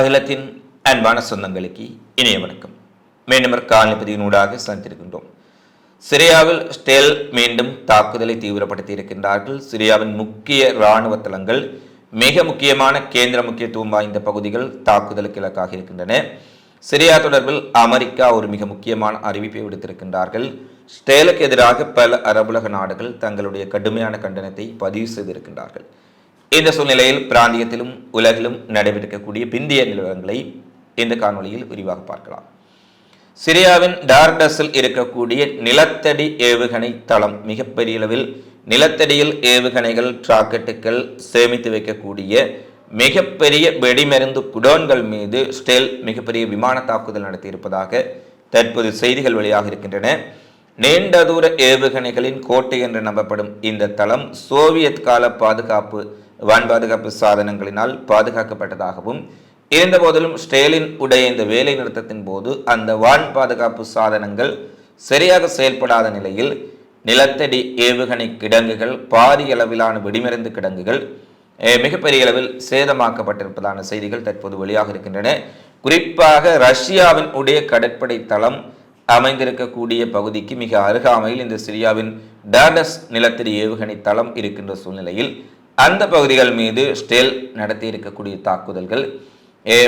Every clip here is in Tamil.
அகிலத்தின் அன்பான சொந்தங்களுக்கு இணைய வணக்கம். மீண்டும் காலனிப்பதியினூடாக சந்தித்திருக்கின்றோம். சிரியாவில் ஸ்டெல் மீண்டும் தாக்குதலை தீவிரப்படுத்தி இருக்கின்றார்கள் சிரியாவின் முக்கிய இராணுவ தளங்கள் மிக முக்கியமான கேந்திர முக்கியத்துவம் வாய்ந்த பகுதிகள் தாக்குதலுக்கு இலக்காக இருக்கின்றன. சிரியா தொடர்பில் அமெரிக்கா ஒரு மிக முக்கியமான அறிவிப்பை விடுத்திருக்கின்றார்கள். ஸ்டேலுக்கு எதிராக பல அரபுலக நாடுகள் தங்களுடைய கடுமையான கண்டனத்தை பதிவு செய்திருக்கின்றார்கள். இந்த சூழ்நிலையில் பிராந்தியத்திலும் உலகிலும் நடைபெறக்கூடிய பிந்திய நிலவரங்களை இந்த காணொளியில் விரிவாக பார்க்கலாம். சிரியாவின் டார்டஸில் இருக்கக்கூடிய நிலத்தடி ஏவுகணை தளம் மிகப்பெரிய அளவில் நிலத்தடியில் ஏவுகணைகள் ராக்கெட்டுகள் சேமித்து வைக்கக்கூடிய மிகப்பெரிய வெடிமருந்து குடோன்கள் மீது ஸ்டெல் மிகப்பெரிய விமான தாக்குதல் நடத்தியிருப்பதாக தற்போது செய்திகள் வெளியாக இருக்கின்றன. நீண்ட தூர ஏவுகணைகளின் கோட்டை என்று நம்பப்படும் இந்த தளம் சோவியத் கால பாதுகாப்பு வான் பாதுகாப்பு சாதனங்களினால் பாதுகாக்கப்பட்டதாகவும் இருந்தபோதிலும் ஸ்டேலின் உடைய இந்த வேலை நிறுத்தத்தின் போது அந்த வான் பாதுகாப்பு சாதனங்கள் சரியாக செயல்படாத நிலையில் நிலத்தடி ஏவுகணை கிடங்குகள் பாரிய அளவிலான வெடிமருந்து கிடங்குகள் மிகப்பெரிய அளவில் சேதமாக்கப்பட்டிருப்பதான செய்திகள் தற்போது வெளியாக இருக்கின்றன. குறிப்பாக ரஷ்யாவின் உடைய கடற்படை தளம் அமைந்திருக்கக்கூடிய பகுதிக்கு மிக அருகாமையில் இந்த சிரியாவின் டாடஸ் நிலத்தடி ஏவுகணை தளம் இருக்கின்ற சூழ்நிலையில் அந்த பகுதிகள் மீது ஸ்டெல் நடத்தி இருக்கக்கூடிய தாக்குதல்கள்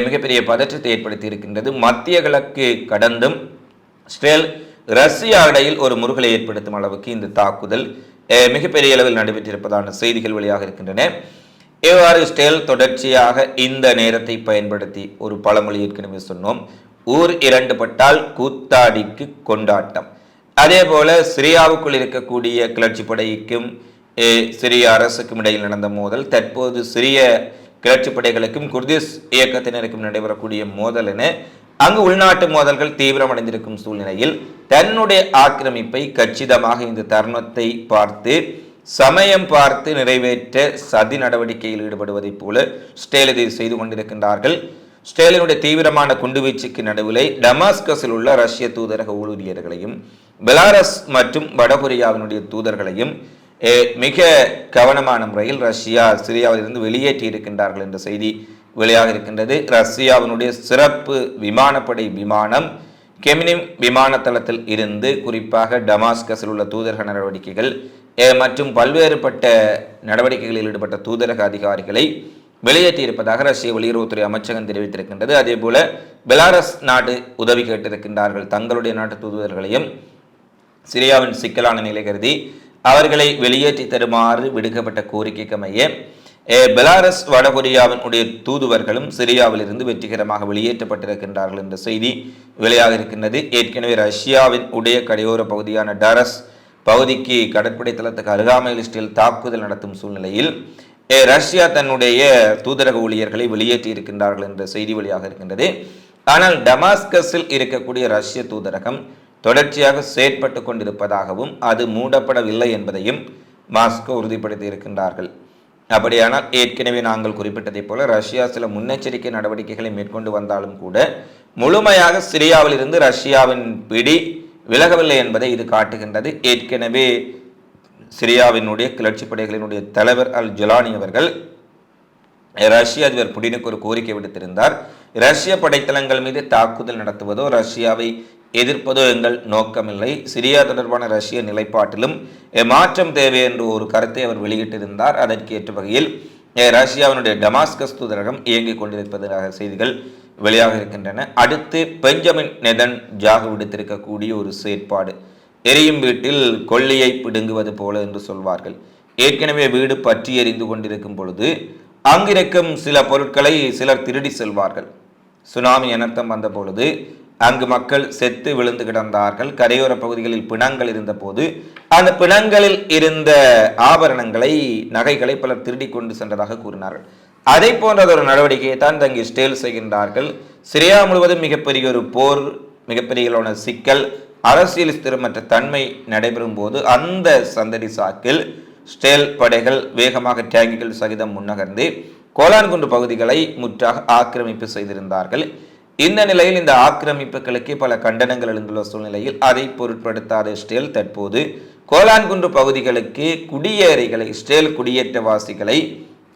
மிகப்பெரிய பதற்றத்தை ஏற்படுத்தி இருக்கின்றது மத்திய கிழக்கு கடந்தும் ஸ்டெல் ரஷ்யா இடையில் ஒரு முருகலை ஏற்படுத்தும் அளவுக்கு இந்த தாக்குதல் மிகப்பெரிய அளவில் நடைபெற்றிருப்பதான செய்திகள் வெளியாக இருக்கின்றன. இவ்வாறு ஸ்டெல் தொடர்ச்சியாக இந்த நேரத்தை பயன்படுத்தி ஒரு பழமொழி ஏற்கனவே சொன்னோம். ஊர் இரண்டு பட்டால் கூத்தாடிக்கு கொண்டாட்டம். அதே போல சிரியாவுக்குள் இருக்கக்கூடிய கிளர்ச்சி படைக்கும் சிரிய அரசுக்கும் இடையில் நடந்த மோதல் தற்போது சிரிய கிளர்ச்சி படைகளுக்கும் குர்திஸ் இயக்கத்தினருக்கும் நடைபெறக்கூடிய மோதல் என அங்கு உள்நாட்டு மோதல்கள் தீவிரமடைந்திருக்கும் சூழ்நிலையில் தன்னுடைய ஆக்கிரமிப்பை கச்சிதமாக இந்த தருணத்தை பார்த்து சமயம் பார்த்து நிறைவேற்ற சதி நடவடிக்கையில் ஈடுபடுவதைப் போல ஸ்டேல் இதை செய்து கொண்டிருக்கின்றார்கள். ஸ்டேலினுடைய தீவிரமான குண்டுவீச்சுக்கு நடுவிலே டமாஸ்கஸில் உள்ள ரஷ்ய தூதரக ஊழியர்களையும் பெலாரஸ் மற்றும் வடகொரியாவினுடைய தூதர்களையும் மிக கவனமான முறையில் ரஷ்யா சிரியாவிலிருந்து வெளியேற்றி இருக்கின்றார்கள் என்ற செய்தி வெளியாக இருக்கின்றது. ரஷ்யாவினுடைய சிறப்பு விமானப்படை விமானம் கெமினிம் விமானத்தளத்தில் இருந்து குறிப்பாக டமாஸ்கஸில் உள்ள தூதரக நடவடிக்கைகள் மற்றும் பல்வேறுபட்ட நடவடிக்கைகளில் ஈடுபட்ட தூதரக அதிகாரிகளை வெளியேற்றியிருப்பதாக ரஷ்ய வெளியுறவுத்துறை அமைச்சகம் தெரிவித்திருக்கின்றது. அதேபோல பெலாரஸ் நாடு உதவி கேட்டிருக்கின்றார்கள். தங்களுடைய நாட்டு தூதுவர்களையும் சிரியாவின் சிக்கலான நிலை கருதி அவர்களை வெளியேற்றி தருமாறு விடுக்கப்பட்ட கோரிக்கைக்குமைய பெலாரஸ் வடகொரியாவினுடைய தூதுவர்களும் சிரியாவிலிருந்து வெற்றிகரமாக வெளியேற்றப்பட்டிருக்கின்றார்கள் என்ற செய்தி வெளியாக இருக்கின்றது. ஏற்கனவே ரஷ்யாவின் உடைய கடையோர பகுதியான டரஸ் பகுதிக்கு கடற்படை தளத்துக்கு அருகாமையில் ஸ்டில் தாக்குதல் நடத்தும் சூழ்நிலையில் ரஷ்யா தன்னுடைய தூதரக ஊழியர்களை வெளியேற்றி இருக்கின்றார்கள் என்ற செய்தி வெளியாக இருக்கின்றது. ஆனால் டமாஸ்கஸில் இருக்கக்கூடிய ரஷ்ய தூதரகம் தொடர்ச்சியாக செயற்பட்டு கொண்டிருப்பதாகவும் அது மூடப்படவில்லை என்பதையும் மாஸ்கோ உறுதிப்படுத்தி இருக்கின்றார்கள். அப்படியானால் ஏற்கனவே நாங்கள் குறிப்பிட்டதைப் போல ரஷ்யா சில முன்னெச்சரிக்கை நடவடிக்கைகளை மேற்கொண்டு வந்தாலும் கூட முழுமையாக சிரியாவில் இருந்து ரஷ்யாவின் பிடி விலகவில்லை என்பதை இது காட்டுகின்றது. ஏற்கனவே சிரியாவினுடைய கிளர்ச்சி படைகளினுடைய தலைவர் அல் ஜொலானி அவர்கள் ரஷ்ய அதிபர் புடினுக்கு ஒரு கோரிக்கை விடுத்திருந்தார். ரஷ்ய படைத்தளங்கள் மீது தாக்குதல் நடத்துவதோ ரஷ்யாவை எதிர்ப்பதோ எங்கள் நோக்கமில்லை. சிரியா தொடர்பான ரஷ்ய நிலைப்பாட்டிலும் மாற்றம் தேவை என்று ஒரு கருத்தை அவர் வெளியிட்டிருந்தார். அதற்கு ஏற்ற வகையில் ரஷ்யாவினுடைய டமாஸ்கஸ் தூதரகம் இயங்கிக் கொண்டிருப்பதாக செய்திகள் வெளியாக இருக்கின்றன. அடுத்து பெஞ்சமின் நெதன் ஜாகு விடுத்திருக்கக்கூடிய ஒரு செயற்பாடு. எரியும் வீட்டில் கொள்ளியை பிடுங்குவது போல என்று சொல்வார்கள். ஏற்கனவே வீடு பற்றி எரிந்து கொண்டிருக்கும் பொழுது அங்கிருக்கும் சில பொருட்களை சிலர் திருடி செல்வார்கள். சுனாமி அனர்த்தம் வந்த பொழுது அங்கு மக்கள் செத்து விழுந்து கிடந்தார்கள். கரையோர பகுதிகளில் பிணங்கள் இருந்தபோது அந்த பிணங்களில் இருந்த ஆபரணங்களை நகைகளை பலர் திருடி கொண்டு சென்றதாக கூறினார்கள். அதை போன்றதொரு நடவடிக்கையை தான் தங்கி ஸ்டேல் செய்கின்றார்கள். சிரியா முழுவதும் மிகப்பெரிய ஒரு போர் மிகப்பெரிய சிக்கல் அரசியல் ஸ்திரமற்ற தன்மை நடைபெறும் போது அந்த சந்தடி சாக்கில் ஸ்டேல் படைகள் வேகமாக டேங்கிகள் சகிதம் முன்னகர்ந்து கோலான்குண்டு பகுதிகளை முற்றாக ஆக்கிரமிப்பு செய்திருந்தார்கள். இந்த நிலையில் இந்த ஆக்கிரமிப்புகளுக்கு பல கண்டனங்கள் எழுந்துள்ள சூழ்நிலையில் அதை பொருட்படுத்தாத ஸ்டேல் தற்போது கோலான்குன்று பகுதிகளுக்கு குடியேறிகளை ஸ்டேல் குடியேற்றவாசிகளை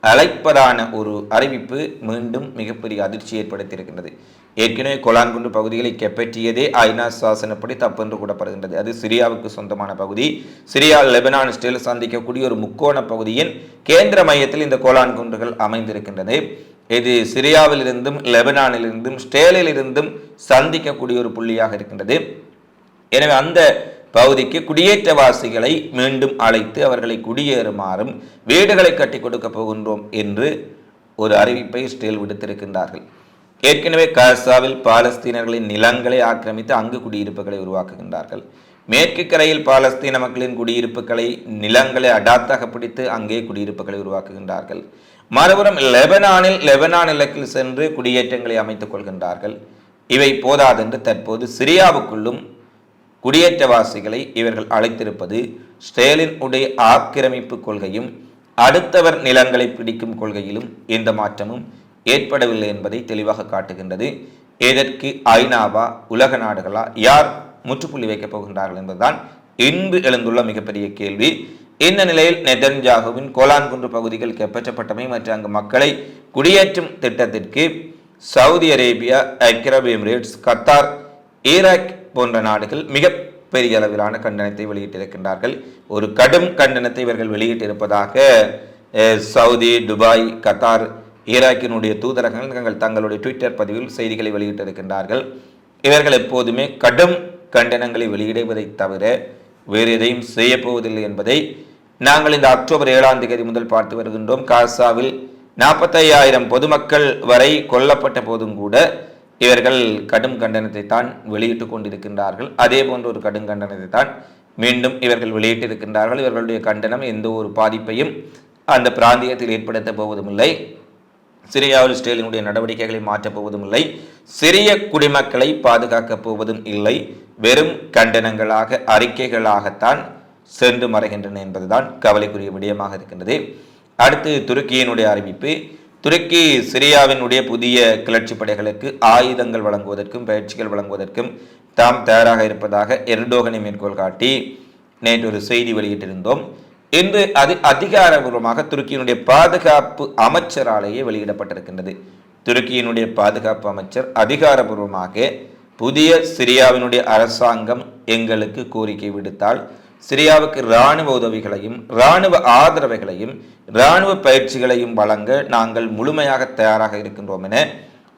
அழைப்பதான ஒரு அறிவிப்பு மீண்டும் மிகப்பெரிய அதிர்ச்சி ஏற்படுத்தியிருக்கின்றது. ஏற்கனவே கோலான்குன்று பகுதிகளை கைப்பற்றியதே ஐநா சாசனப்படி தப்பென்று கூடப்படுகின்றது அது சிரியாவுக்கு சொந்தமான பகுதி. சிரியா லெபனான் ஸ்டேல் சந்திக்கக்கூடிய ஒரு முக்கோண பகுதியின் கேந்திர மையத்தில் இந்த கோலான்குன்றுகள் அமைந்திருக்கின்றது. இது சிரியாவிலிருந்தும் லெபனானிலிருந்தும் ஸ்டேலிலிருந்தும் சந்திக்கக்கூடிய ஒரு புள்ளியாக இருக்கின்றது. எனவே அந்த பகுதிக்கு குடியேற்றவாசிகளை மீண்டும் அழைத்து அவர்களை குடியேறுமாறும் வீடுகளை கட்டி கொடுக்க போகின்றோம் என்று ஒரு அறிவிப்பை ஸ்டேல் விடுத்திருக்கின்றார்கள். ஏற்கனவே காசாவில் பாலஸ்தீனர்களின் நிலங்களை ஆக்கிரமித்து அங்கு குடியிருப்புகளை உருவாக்குகின்றார்கள். மேற்கு கரையில் பாலஸ்தீன மக்களின் குடியிருப்புகளை நிலங்களை அடாத்தாக பிடித்து அங்கே குடியிருப்புகளை உருவாக்குகின்றார்கள். மறுபுறம் லெபனானில் லெபனான் இலக்கில் சென்று குடியேற்றங்களை அமைத்துக் கொள்கின்றார்கள். இவை போதாதென்று தற்போது சிரியாவுக்குள்ளும் குடியேற்றவாசிகளை இவர்கள் அழைத்திருப்பது ஸ்டேலின் உடைய ஆக்கிரமிப்பு கொள்கையும் அடுத்தவர் நிலங்களை பிடிக்கும் கொள்கையிலும் எந்த மாற்றமும் ஏற்படவில்லை என்பதை தெளிவாக காட்டுகின்றது. இதற்கு ஐநாவா உலக நாடுகளா யார் முற்றுப்புள்ளி வைக்கப் போகின்றார்கள் என்பதுதான் இன்று எழுந்துள்ள மிகப்பெரிய கேள்வி. இந்த நிலையில் நெதன்ஜாகுவின் கோலான்குன்று பகுதிகள் கைப்பற்றப்பட்டமை மற்றும் அங்கு மக்களை குடியேற்றும் திட்டத்திற்கு சவுதி அரேபியா ஐக்கிய எமிரேட்ஸ் கத்தார் ஈராக் போன்ற நாடுகள் மிக பெரிய அளவிலான கண்டனத்தை வெளியிட்டிருக்கின்றார்கள். ஒரு கடும் கண்டனத்தை இவர்கள் வெளியிட்டிருப்பதாக சவுதி துபாய் கத்தார் ஈராக்கினுடைய தூதரகங்கள் தங்கள் தங்களுடைய ட்விட்டர் பதிவில் செய்திகளை வெளியிட்டிருக்கின்றார்கள். இவர்கள் எப்போதுமே கடும் கண்டனங்களை வெளியிடுவதை தவிர வேறு எதையும் செய்யப்போவதில்லை என்பதை நாங்கள் இந்த அக்டோபர் ஏழாம் தேதி முதல் பார்த்து வருகின்றோம். காசாவில் நாற்பத்தையாயிரம் பொதுமக்கள் வரை கொல்லப்பட்ட போதும் கூட இவர்கள் கடும் கண்டனத்தை தான் வெளியிட்டுக் கொண்டிருக்கின்றார்கள். அதே போன்ற ஒரு கடும் கண்டனத்தை தான் மீண்டும் இவர்கள் வெளியிட்டிருக்கின்றார்கள். இவர்களுடைய கண்டனம் எந்த ஒரு பாதிப்பையும் அந்த பிராந்தியத்தில் ஏற்படுத்த போவதும் இல்லை சிரியாவில் ஸ்டேலினுடைய நடவடிக்கைகளை மாற்றப் போவதும் இல்லை சிறிய குடிமக்களை பாதுகாக்கப் போவதும் இல்லை. வெறும் கண்டனங்களாக அறிக்கைகளாகத்தான் சென்று மறைகின்றன என்பதுதான் கவலைக்குரிய விடயமாக இருக்கின்றது. அடுத்து துருக்கியினுடைய அறிவிப்பு. துருக்கி சிரியாவினுடைய புதிய கிளர்ச்சி படைகளுக்கு ஆயுதங்கள் வழங்குவதற்கும் பயிற்சிகள் வழங்குவதற்கும் தாம் தயாராக இருப்பதாக எர்டோகனை மேற்கோள் காட்டி நேற்று ஒரு செய்தி வெளியிட்டிருந்தோம். இன்று அது அதிகாரபூர்வமாக துருக்கியினுடைய பாதுகாப்பு அமைச்சராலேயே வெளியிடப்பட்டிருக்கின்றது. துருக்கியினுடைய பாதுகாப்பு அமைச்சர் அதிகாரபூர்வமாக புதிய சிரியாவினுடைய அரசாங்கம் எங்களுக்கு கோரிக்கை விடுத்தால் சிரியாவுக்கு இராணுவ உதவிகளையும் இராணுவ ஆதரவைகளையும் இராணுவ பயிற்சிகளையும் வழங்க நாங்கள் முழுமையாக தயாராக இருக்கின்றோம் என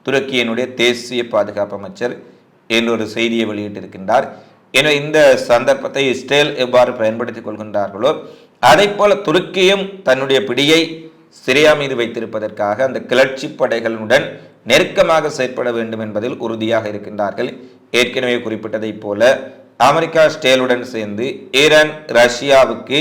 துருக்கியினுடைய தேசிய பாதுகாப்பு அமைச்சர் என்றொரு செய்தியை வெளியிட்டிருக்கின்றார். எனவே இந்த சந்தர்ப்பத்தை இஸ்ரேல் எவ்வாறு பயன்படுத்திக் கொள்கின்றார்களோ அதை போல துருக்கியும் தன்னுடைய பிடியை சிரியா மீது வைத்திருப்பதற்காக அந்த கிளர்ச்சி படைகளுடன் நெருக்கமாக செயற்பட வேண்டும் என்பதில் உறுதியாக இருக்கின்றார்கள். ஏற்கனவே குறிப்பிட்டதைப் போல அமெரிக்கா ஸ்டேலுடன் சேர்ந்து ஈரான் ரஷ்யாவுக்கு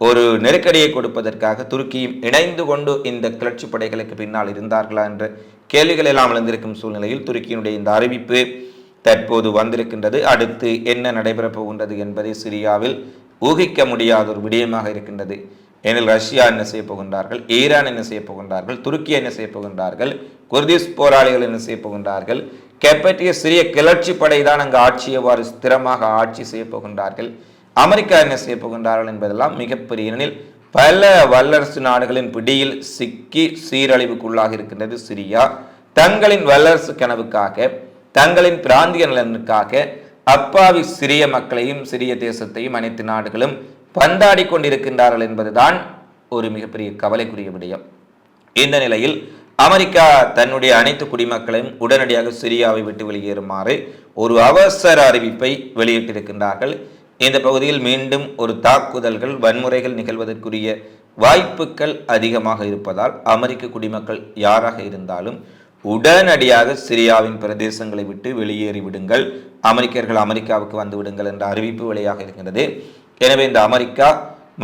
ஒரு நெருக்கடியை கொடுப்பதற்காக துருக்கியும் இணைந்து கொண்டு இந்த கிளர்ச்சி படைகளுக்கு பின்னால் இருந்தார்களா என்ற கேள்விகள் எல்லாம் எழுந்திருக்கும் சூழ்நிலையில் துருக்கியினுடைய இந்த அறிவிப்பு தற்போது வந்திருக்கின்றது. அடுத்து என்ன நடைபெறப் போகின்றது என்பதை சிரியாவில் ஊகிக்க முடியாத ஒரு விடயமாக இருக்கின்றது. ஏனில் ரஷ்யா என்ன செய்ய போகின்றார்கள்? ஈரான் என்ன செய்ய போகின்றார்கள்? துருக்கி என்ன செய்ய போகின்றார்கள்? குர்திஸ் போராளிகள் என்ன செய்ய போகின்றார்கள்? கைப்பற்றிய சிறிய கிளர்ச்சி படை தான் அங்கு ஆட்சி எவ்வாறு ஸ்திரமாக ஆட்சி செய்ய போகின்றார்கள்? அமெரிக்கா என்ன செய்ய போகின்றார்கள் என்பதெல்லாம் மிகப்பெரிய ஏனெனில் பல வல்லரசு நாடுகளின் பிடியில் சிக்கி சீரழிவுக்குள்ளாக இருக்கின்றது சிரியா. தங்களின் வல்லரசு கனவுக்காக தங்களின் பிராந்திய நலனுக்காக அப்பாவி சிறிய மக்களையும் சிறிய தேசத்தையும் அனைத்து நாடுகளும் பந்தாடி கொண்டிருக்கின்றார்கள் என்பதுதான் ஒரு மிகப்பெரிய கவலைக்குரிய விடயம். இந்த நிலையில் அமெரிக்கா தன்னுடைய அனைத்து குடிமக்களையும் உடனடியாக சிரியாவை விட்டு வெளியேறுமாறு ஒரு அவசர அறிவிப்பை வெளியிட்டிருக்கின்றார்கள். இந்த பகுதியில் மீண்டும் ஒரு தாக்குதல்கள் வன்முறைகள் நிகழ்வதற்குரிய வாய்ப்புகள் அதிகமாக இருப்பதால் அமெரிக்க குடிமக்கள் யாராக இருந்தாலும் உடனடியாக சிரியாவின் பிரதேசங்களை விட்டு வெளியேறி விடுங்கள் அமெரிக்கர்கள் அமெரிக்காவுக்கு வந்து விடுங்கள் என்ற அறிவிப்பு வெளியாக இருக்கின்றது. எனவே இந்த அமெரிக்கா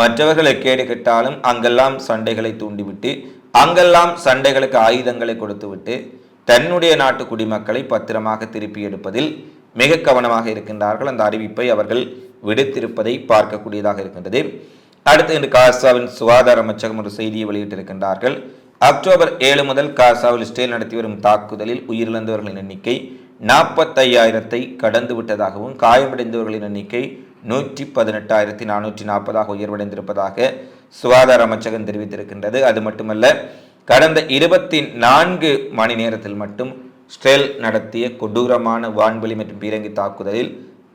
மற்றவர்களை எக்கேடு கெட்டாலும் அங்கெல்லாம் சண்டைகளை தூண்டிவிட்டு அங்கெல்லாம் சண்டைகளுக்கு ஆயுதங்களை கொடுத்துவிட்டு தன்னுடைய நாட்டு குடிமக்களை பத்திரமாக திருப்பி எடுப்பதில் மிக கவனமாக இருக்கின்றார்கள். அந்த அறிவிப்பை அவர்கள் விடுத்திருப்பதை பார்க்கக்கூடியதாக இருக்கின்றது. அடுத்து இன்று காசாவின் சுகாதார அமைச்சகம் ஒரு செய்தியை வெளியிட்டிருக்கின்றார்கள். அக்டோபர் ஏழு முதல் காசாவில் இஸ்ரேல் நடத்தி வரும் தாக்குதலில் உயிரிழந்தவர்களின் எண்ணிக்கை நாற்பத்தையாயிரத்தை கடந்து விட்டதாகவும் காயமடைந்தவர்களின் எண்ணிக்கை நூற்றி பதினெட்டாயிரத்தி நானூற்றி நாற்பதாக உயர்வடைந்திருப்பதாக சுகாதார அமைச்சகம் தெரிவித்திருக்கின்றது. அது மட்டுமல்ல கடந்த இருபத்தி நான்கு மணி நேரத்தில் மட்டும் ஸ்ட்ரெல் நடத்திய கொடூரமான வான்வெளி மற்றும் பீரங்கி தாக்குதலில்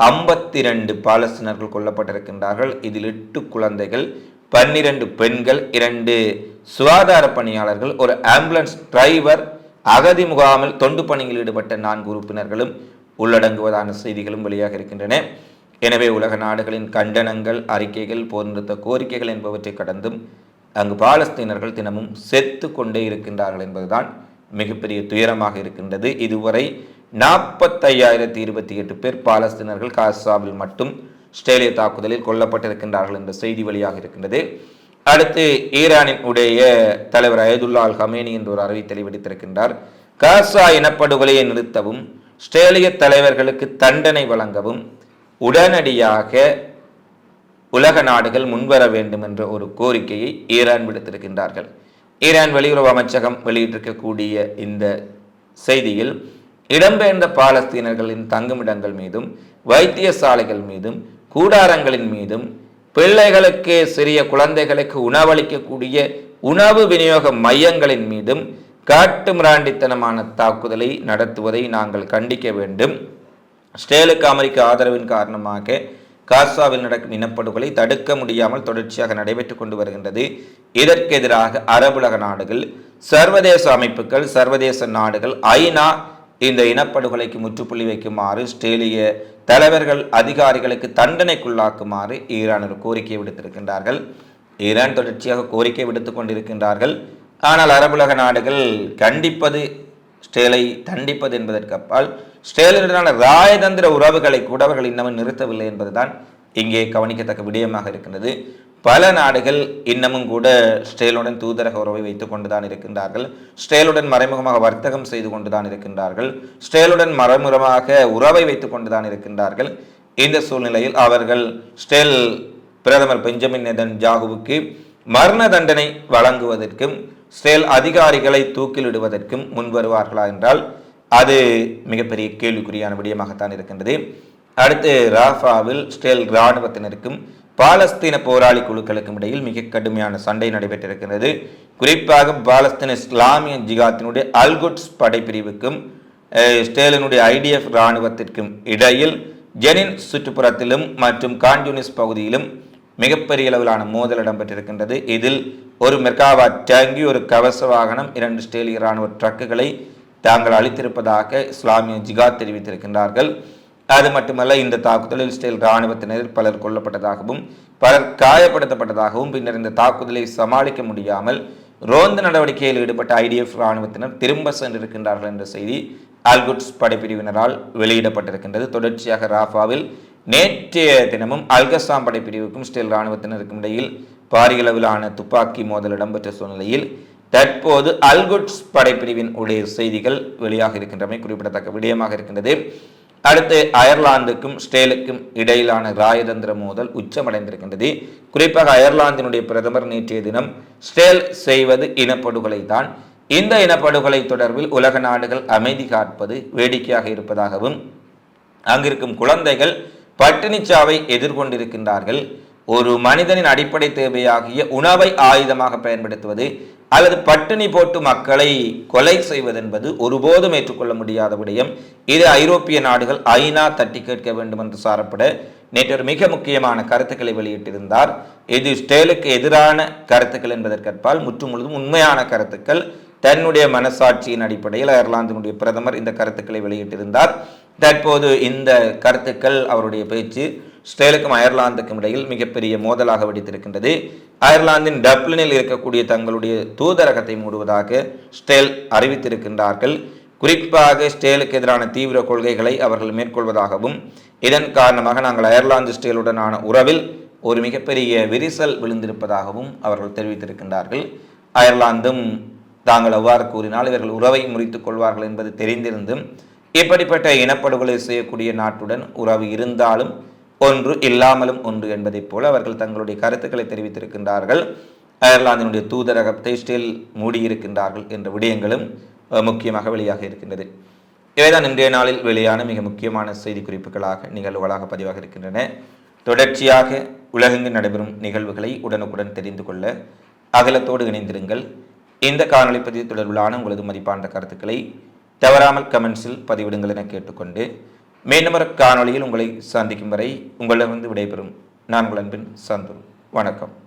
ஐம்பத்தி ரெண்டு பாலஸ்தீனர்கள் கொல்லப்பட்டிருக்கின்றார்கள். இதில் எட்டு குழந்தைகள் பன்னிரண்டு பெண்கள் இரண்டு சுகாதார பணியாளர்கள் ஒரு ஆம்புலன்ஸ் டிரைவர் அகதி முகாமில் தொண்டு பணியில் ஈடுபட்ட நான்கு உறுப்பினர்களும் உள்ளடங்குவதான செய்திகளும் வெளியாக இருக்கின்றன எனவே உலக நாடுகளின் கண்டனங்கள் அறிக்கைகள் போர் நிறுத்த கோரிக்கைகள் என்பவற்றை கடந்தும் அங்கு பாலஸ்தீனர்கள் தினமும் செத்து கொண்டே இருக்கின்றார்கள் என்பதுதான் மிகப்பெரிய துயரமாக இருக்கின்றது. இதுவரை நாற்பத்தையாயிரத்தி இருபத்தி எட்டு பேர் பாலஸ்தீனர்கள் காசாவில் மட்டும் ஸ்டேலிய தாக்குதலில் கொல்லப்பட்டிருக்கின்றார்கள் என்ற செய்தி வெளியாக இருக்கின்றது. அடுத்து ஈரானின் உடைய தலைவர் அயதுல்லா அல் ஹமேனி என்ற ஒரு அறிவித்தலை விடுத்திருக்கின்றார் காசா இனப்படுகொலையை நிறுத்தவும் ஸ்டேலிய தலைவர்களுக்கு தண்டனை வழங்கவும் உடனடியாக உலக நாடுகள் முன்வர வேண்டும் என்ற ஒரு கோரிக்கையை ஈரான் விடுத்திருக்கின்றார்கள். ஈரான் வெளியுறவு அமைச்சகம் வெளியிட்டிருக்கக்கூடிய இந்த செய்தியில் இடம்பெயர்ந்த பாலஸ்தீனர்களின் தங்குமிடங்கள் மீதும் வைத்தியசாலைகள் மீதும் கூடாரங்களின் மீதும் பிள்ளைகளுக்கு சிறிய குழந்தைகளுக்கு உணவளிக்கக்கூடிய உணவு விநியோக மையங்களின் மீதும் காட்டு மிராண்டித்தனமான தாக்குதலை நடத்துவதை நாங்கள் கண்டிக்க வேண்டும். ஸ்டேலுக்கு அமெரிக்க ஆதரவின் காரணமாக காசாவில் நடக்கும் இனப்படுகொலை தடுக்க முடியாமல் தொடர்ச்சியாக நடைபெற்று கொண்டு வருகின்றது. இதற்கு எதிராக அரபுலக நாடுகள் சர்வதேச அமைப்புகள் சர்வதேச நாடுகள் ஐநா இந்த இனப்படுகொலைக்கு முற்றுப்புள்ளி வைக்குமாறு ஸ்டேலிய தலைவர்கள் அதிகாரிகளுக்கு தண்டனைக்குள்ளாக்குமாறு ஈரானர் கோரிக்கை விடுத்திருக்கின்றார்கள். ஈரான் தொடர்ச்சியாக கோரிக்கை விடுத்து கொண்டிருக்கின்றார்கள். ஆனால் அரபுலக நாடுகள் கண்டிப்பது ஸ்டேலை தண்டிப்பது என்பதற்கு அப்பால் ஸ்டேலுடனான ராயதந்திர உறவுகளை கூட அவர்கள் இன்னமும் நிறுத்தவில்லை என்பதுதான் இங்கே கவனிக்கத்தக்க விடயமாக இருக்கின்றது. பல நாடுகள் இன்னமும் கூட ஸ்டேலுடன் தூதரக உறவை வைத்துக் கொண்டுதான் இருக்கின்றார்கள். ஸ்டேலுடன் மறைமுகமாக வர்த்தகம் செய்து கொண்டுதான் இருக்கின்றார்கள். ஸ்டேலுடன் மறைமுகமாக உறவை வைத்துக் கொண்டுதான் இருக்கின்றார்கள். இந்த சூழ்நிலையில் அவர்கள் ஸ்டேல் பிரதமர் பெஞ்சமின் நெதன் ஜாகுவுக்கு மரண தண்டனை வழங்குவதற்கும் ஸ்டேல் அதிகாரிகளை தூக்கிலிடுவதற்கும் முன் வருவார்களா என்றால் அது மிகப்பெரிய கேள்விக்குறியான விடயமாகத்தான் இருக்கின்றது. அடுத்து ராஃபாவில் ஸ்டேல் இராணுவத்தினருக்கும் பாலஸ்தீன போராளி குழுக்களுக்கும் இடையில் மிக கடுமையான சண்டை நடைபெற்றிருக்கிறது குறிப்பாக பாலஸ்தீன இஸ்லாமிய ஜிகாத்தினுடைய அல்குட்ஸ் படைப்பிரிவுக்கும் ஸ்டேலினுடைய ஐடிஎஃப் இராணுவத்திற்கும் இடையில் ஜெனின் சுற்றுப்புறத்திலும் மற்றும் கான்யூனிஸ் பகுதியிலும் மிகப்பெரிய அளவிலான மோதல் இடம்பெற்றிருக்கின்றது. இதில் ஒரு மெர்காவா டேங்கி ஒரு கவச வாகனம் இரண்டு ஸ்டேலிய இராணுவ ட்ரக்குகளை தாங்கள் அளித்திருப்பதாக இஸ்லாமிய ஜிகாத் தெரிவித்திருக்கின்றார்கள். அது மட்டுமல்ல இந்த தாக்குதலில் இஸ்ரேல் இராணுவத்தினர் பலர் கொல்லப்பட்டதாகவும் பலர் காயப்படுத்தப்பட்டதாகவும் பின்னர் இந்த தாக்குதலை சமாளிக்க முடியாமல் ரோந்து நடவடிக்கையில் ஈடுபட்ட ஐடிஎஃப் இராணுவத்தினர் திரும்ப சென்றிருக்கின்றார்கள் என்ற செய்தி அல்குட்ஸ் படைப்பிரிவினரால் வெளியிடப்பட்டிருக்கின்றது. தொடர்ச்சியாக ராஃபாவில் நேற்றைய தினமும் அல்கசாம் படைப்பிரிவுக்கும் இஸ்ரேல் இராணுவத்தினருக்கும் இடையில் பாரிய அளவிலான துப்பாக்கி மோதல் இடம்பெற்ற சூழ்நிலையில் தற்போது அல்குட்ஸ் படைப்பிரிவின் உடைய செய்திகள் வெளியாக இருக்கின்றமை குறிப்பிடத்தக்க விடயமாக இருக்கின்றது. அடுத்து அயர்லாந்துக்கும் ஸ்டேலுக்கும் இடையிலான ராயதந்திர மோதல் உச்சமடைந்திருக்கின்றது. குறிப்பாக அயர்லாந்தினுடைய பிரதமர் நேற்றைய தினம் ஸ்டேல் செய்வது இனப்படுகொலை தான் இந்த இனப்படுகொலை தொடர்பில் உலக நாடுகள் அமைதி காப்பது வேடிக்கையாக இருப்பதாகவும் அங்கிருக்கும் குழந்தைகள் பட்டினிச்சாவை எதிர்கொண்டிருக்கின்றார்கள். ஒரு மனிதனின் அடிப்படை தேவையாகிய உணவை ஆயுதமாக பயன்படுத்துவது அல்லது பட்டினி போட்டு மக்களை கொலை செய்வதென்பது ஒருபோதும் ஏற்றுக்கொள்ள முடியாத விடயம். இது ஐரோப்பிய நாடுகள் ஐநா தட்டி கேட்க வேண்டும் என்று சாரப்பட நேற்று மிக முக்கியமான கருத்துக்களை வெளியிட்டிருந்தார். இது ஸ்டேலுக்கு எதிரான கருத்துக்கள் என்பதற்கற்பால் முற்றும் முழுதும் உண்மையான கருத்துக்கள். தன்னுடைய மனசாட்சியின் அடிப்படையில் அயர்லாந்தினுடைய பிரதமர் இந்த கருத்துக்களை வெளியிட்டிருந்தார். தற்போது இந்த கருத்துக்கள் அவருடைய பேச்சு ஸ்டேலுக்கும் அயர்லாந்துக்கும் இடையில் மிகப்பெரிய மோதலாக வெடித்திருக்கின்றது. அயர்லாந்தின் டப்ளினில் இருக்கக்கூடிய தங்களுடைய தூதரகத்தை மூடுவதாக ஸ்டேல் அறிவித்திருக்கின்றார்கள். குறிப்பாக ஸ்டேலுக்கு எதிரான தீவிர கொள்கைகளை அவர்கள் மேற்கொள்வதாகவும் இதன் காரணமாக நாங்கள் அயர்லாந்து ஸ்டேலுடனான உறவில் ஒரு மிகப்பெரிய விரிசல் விழுந்திருப்பதாகவும் அவர்கள் தெரிவித்திருக்கின்றார்கள். அயர்லாந்தும் தாங்கள் அவ்வாறு கூறினால் இவர்கள் உறவை முறித்துக் கொள்வார்கள் என்பது தெரிந்திருந்தும் இப்படிப்பட்ட இனப்படுகொலை செய்யக்கூடிய நாட்டுடன் உறவு இருந்தாலும் ஒன்று இல்லாமலும் ஒன்று என்பதைப் போல அவர்கள் தங்களுடைய கருத்துக்களை தெரிவித்திருக்கின்றார்கள். அயர்லாந்தினுடைய தூதரகத்தை ஸ்டில் மூடியிருக்கின்றார்கள் என்ற விடயங்களும் முக்கியமாக வெளியாக இருக்கின்றது. இவைதான் இன்றைய நாளில் வெளியான மிக முக்கியமான செய்தி குறிப்புகளாக நிகழ்வுகளாக பதிவாக இருக்கின்றன. தொடர்ச்சியாக உலகெங்கு நடைபெறும் நிகழ்வுகளை உடனுக்குடன் தெரிந்து கொள்ள அகலத்தோடு இணைந்திருங்கள். இந்த காணொலி பதிவு தொடர்பிலான உங்களது மதிப்பான கருத்துக்களை தவறாமல் கமெண்ட்ஸில் பதிவிடுங்கள் என கேட்டுக்கொண்டு மேனமர ஒரு காணொளியில் உங்களை சந்திக்கும் வரை உங்களிடமிருந்து விடைபெறும். நான் உங்கள் அன்பின் சந்துரு வணக்கம்.